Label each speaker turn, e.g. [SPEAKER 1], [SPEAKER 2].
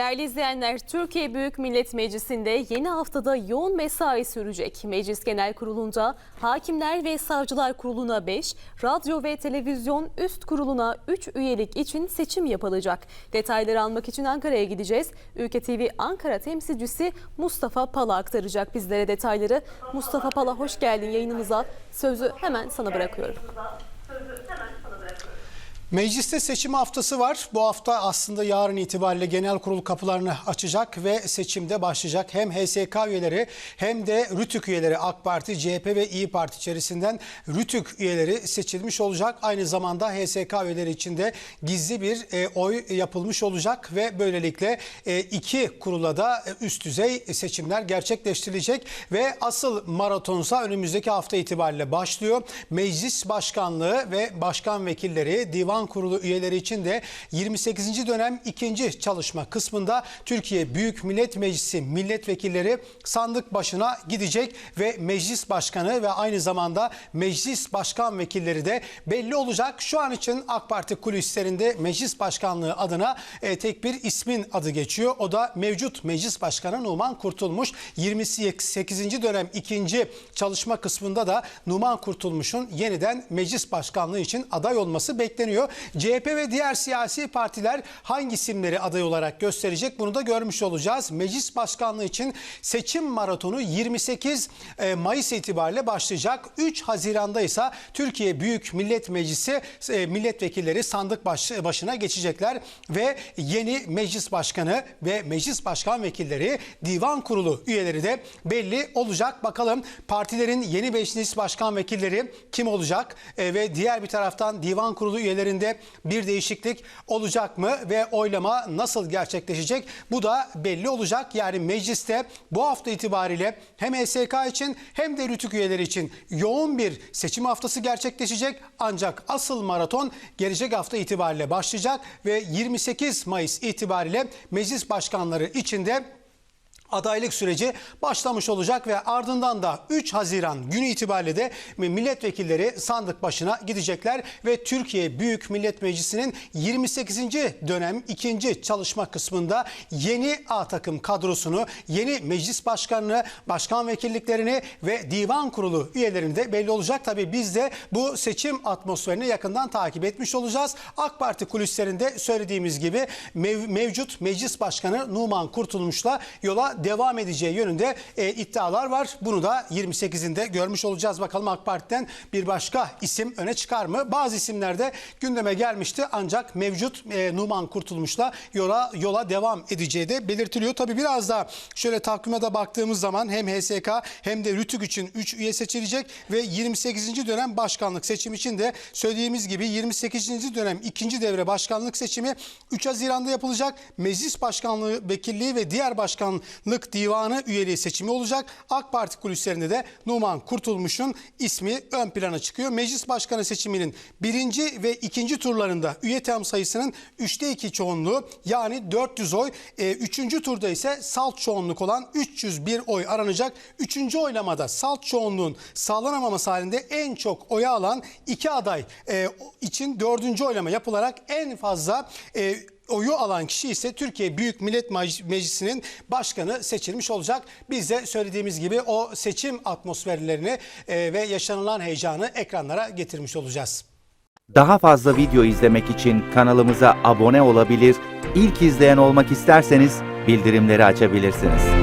[SPEAKER 1] Değerli izleyenler, Türkiye Büyük Millet Meclisi'nde yeni haftada yoğun mesai sürecek. Meclis Genel Kurulu'nda Hakimler ve Savcılar Kurulu'na 5, Radyo ve Televizyon Üst Kurulu'na 3 üyelik için seçim yapılacak. Detayları almak için Ankara'ya gideceğiz. Ülke TV Ankara temsilcisi Mustafa Pala aktaracak bizlere detayları. Mustafa Pala hoş geldin yayınımıza. Sözü hemen sana bırakıyorum.
[SPEAKER 2] Mecliste seçim haftası var. Bu hafta aslında yarın itibariyle genel kurul kapılarını açacak ve seçimde başlayacak. Hem HSK üyeleri hem de RÜTÜK üyeleri AK Parti, CHP ve İyi Parti içerisinden RÜTÜK üyeleri seçilmiş olacak. Aynı zamanda HSK üyeleri için de gizli bir e, oy yapılmış olacak ve böylelikle e, iki kurula da üst düzey seçimler gerçekleştirilecek ve asıl maratonsa önümüzdeki hafta itibariyle başlıyor. Meclis başkanlığı ve başkan vekilleri, divan kurulu üyeleri için de 28. dönem ikinci çalışma kısmında Türkiye Büyük Millet Meclisi milletvekilleri sandık başına gidecek ve meclis başkanı ve aynı zamanda meclis başkan vekilleri de belli olacak. Şu an için AK Parti kulislerinde meclis başkanlığı adına e, tek bir ismin adı geçiyor. O da mevcut meclis başkanı Numan Kurtulmuş. 28. dönem ikinci çalışma kısmında da Numan Kurtulmuş'un yeniden meclis başkanlığı için aday olması bekleniyor. CHP ve diğer siyasi partiler hangi isimleri aday olarak gösterecek bunu da görmüş olacağız. Meclis başkanlığı için seçim maratonu 28 e, Mayıs itibariyle başlayacak. 3 Haziran'da ise Türkiye Büyük Millet Meclisi e, milletvekilleri sandık baş- başına geçecekler ve yeni meclis başkanı ve meclis başkan vekilleri divan kurulu üyeleri de belli olacak. Bakalım partilerin yeni meclis başkan vekilleri kim olacak E, ve diğer bir taraftan divan kurulu üyelerinde bir değişiklik olacak mı ve oylama nasıl gerçekleşecek? Bu da belli olacak. Yani mecliste bu hafta itibariyle hem HSK için hem de rütük üyeleri için yoğun bir seçim haftası gerçekleşecek. Ancak asıl maraton gelecek hafta itibariyle başlayacak ve 28 Mayıs itibariyle meclis başkanları içinde adaylık süreci başlamış olacak ve ardından da 3 Haziran günü itibariyle de milletvekilleri sandık başına gidecekler ve Türkiye Büyük Millet Meclisi'nin 28. dönem ikinci çalışma kısmında yeni A takım kadrosunu, yeni meclis başkanını, başkan vekilliklerini ve divan kurulu üyelerini de belli olacak. Tabii biz de bu seçim atmosferini yakından takip etmiş olacağız. AK Parti kulislerinde söylediğimiz gibi mev- mevcut meclis başkanı Numan Kurtulmuş'la yola devam edeceği yönünde e, iddialar var. Bunu da 28'inde görmüş olacağız. Bakalım AK Parti'den bir başka isim öne çıkar mı? Bazı isimler de gündeme gelmişti ancak mevcut e, Numan Kurtulmuş'la yola yola devam edeceği de belirtiliyor. Tabii biraz da şöyle takvime de baktığımız zaman hem HSK hem de RÜTÜK için 3 üye seçilecek ve 28. dönem başkanlık seçimi için de söylediğimiz gibi 28. dönem ikinci devre başkanlık seçimi 3 Haziran'da yapılacak. Meclis başkanlığı vekilliği ve diğer başkanlık divanı üyeliği seçimi olacak. AK Parti kulislerinde de Numan Kurtulmuş'un ismi ön plana çıkıyor. Meclis başkanı seçiminin birinci ve ikinci turlarında üye tam sayısının 3'te 2 çoğunluğu yani 400 oy. E, üçüncü turda ise salt çoğunluk olan 301 oy aranacak. Üçüncü oylamada salt çoğunluğun sağlanamaması halinde en çok oya alan iki aday e, için dördüncü oylama yapılarak en fazla e, oyu alan kişi ise Türkiye Büyük Millet Mec- Meclisi'nin başkanı seçilmiş olacak. Biz de söylediğimiz gibi o seçim atmosferlerini e, ve yaşanılan heyecanı ekranlara getirmiş olacağız.
[SPEAKER 3] Daha fazla video izlemek için kanalımıza abone olabilir, ilk izleyen olmak isterseniz bildirimleri açabilirsiniz.